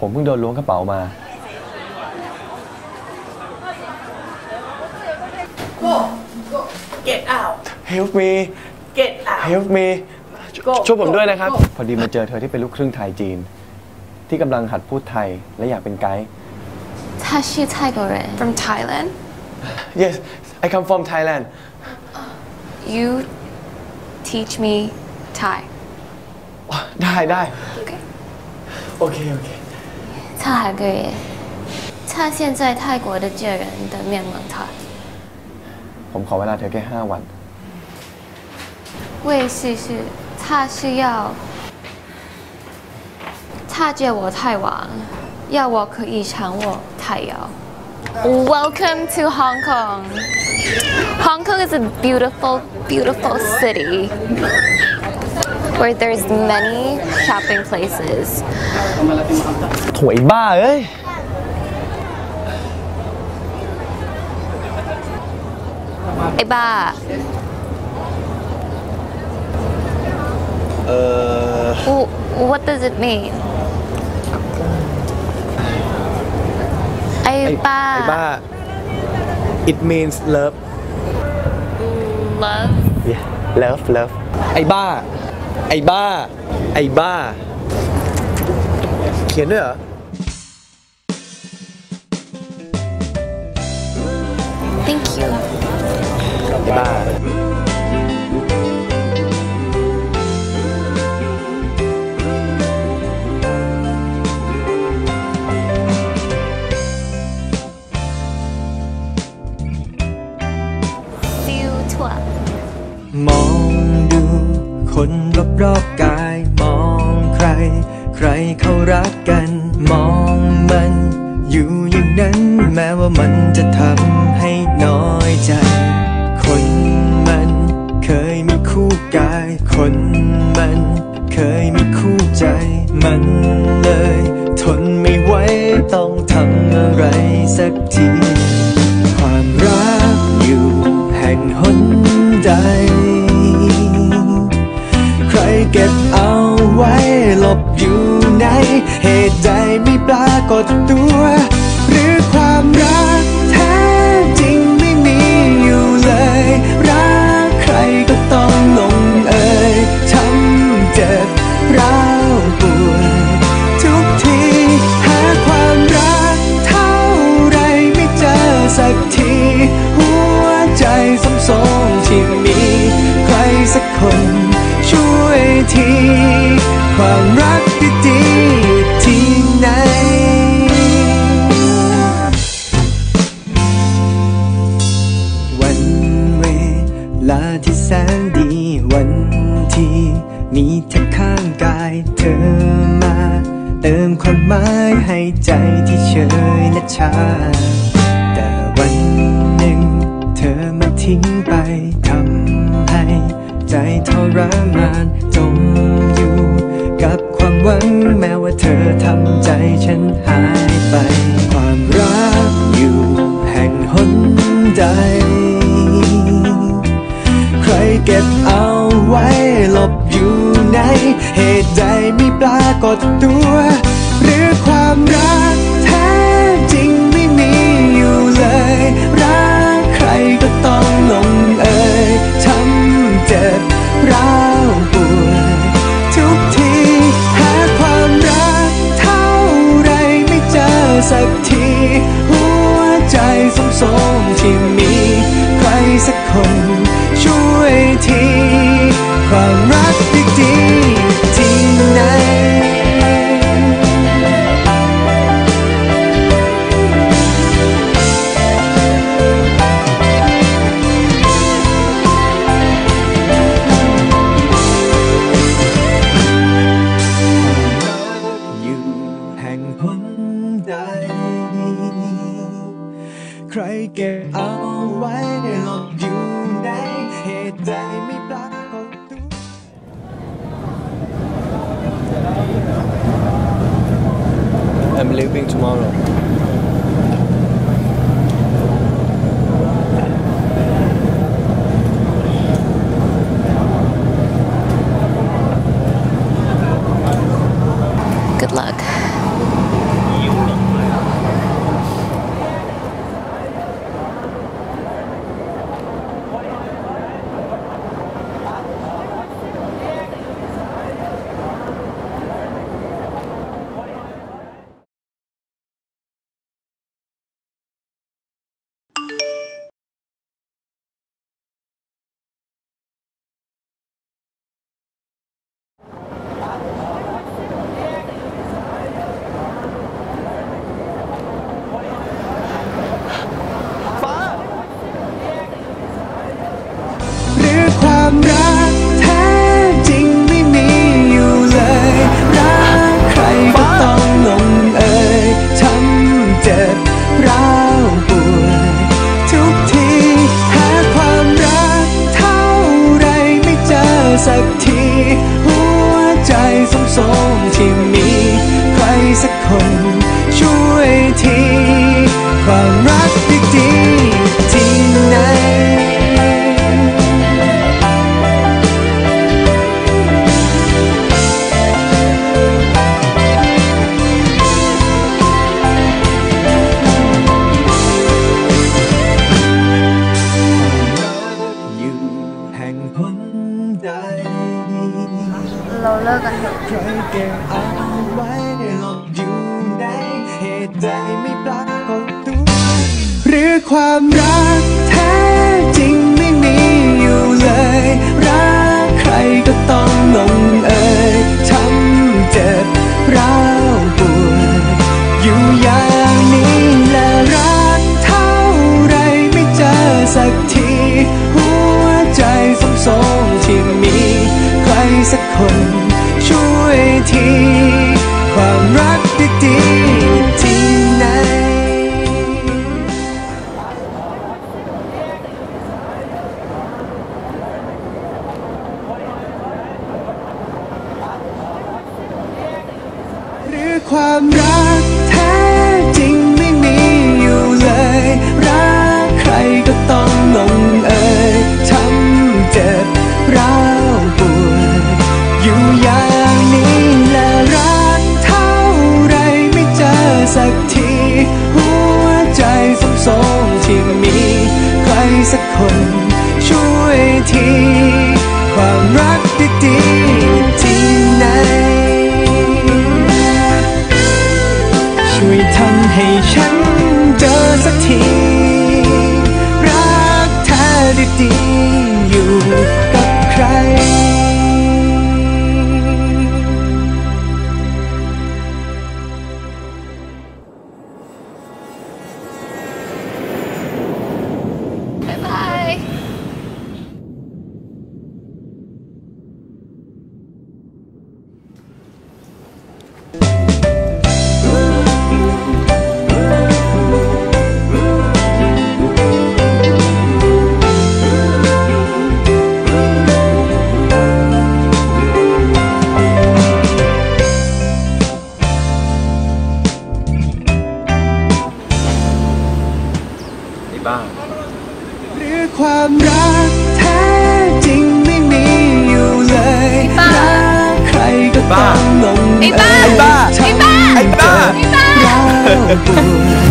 ผมเพิ่งโดนล้วงกระเป๋ามา Get out Help me Get out Help me Go ช่วยผมด้วย go, นะครับ go พอดีมาเจอเธอที่เป็นลูกครึ่งไทยจีน ที่กำลังหัดพูดไทยและอยากเป็นไกด์ 他是泰国人 From Thailand? Yes I come from Thailand You teach me Thai. ได้ได้ Okay. โอเค โอเค 他还可以他现在泰国的借人的面蒙他 ผมขอเวลาเธอแค่ 5 วัน 为试试他是要他借我太晚要我可以抢我太阳 Welcome to Hong Kong Hong Kong is a beautiful beautiful city where there's many shopping places ถวยบ้าเอ้ย ไอ้บ้า เออ Wh- What does it mean ไอ้ ไอ้ บ้า ไอ้บ้า it means love love yeah love love ไอ้บ้า ไอ้บ้า ไอ้บ้า เขียนด้วยเหรอ thank you ไอ้บ้า รักกัน มองมัน อยู่อย่างนั้น แม้ว่ามันจะทำให้น้อยใจ คนมันเคยมีคู่กาย คนมันเคยมีคู่ใจ มันเลย ทนไม่ไหวต้องทำอะไรสักที ปร มีเธอข้างกายเธอมา เติมความหมายให้ใจที่เฉยและชา แต่วันหนึ่ง เธอมาทิ้งไปทำให้ ใจทรมานจมอยู่ กับความหวังแม้ว่าเธอทำใจฉันหายไปความ เหตุใดไม่ปรากฏตัว หรือความรักแท้จริงไม่มีอยู่เลย รักใครก็ต้องลงเอยช้ำเจ็บร้าวปวดทุกทีหาความรักเท่าไรไม่เจอสักที หัวใจสมสมที่มี ใครสักคน I'm leaving tomorrow. Good luck ใครเก็บเอาไว้หลบอยู่ในเหตุใดไม่ปรากฏตัวหรือความรักแท้จริงไม่มีอยู่เลย รักใครก็ต้องลงเอยช้ำเจ็บร้าวปวดอยู่อย่างนี้และรักเท่าไรไม่เจอสักที หัวใจสมสมที่มีใครสักคน ว บ้าหรือความรักแท้จริงไม่มีอยู่เลยไอ้บ้ารักใครก็ต้องลงไอ้บ้าเอยไอ้บ้าช้ำไอ้บ้าเจ็บร้าวปวด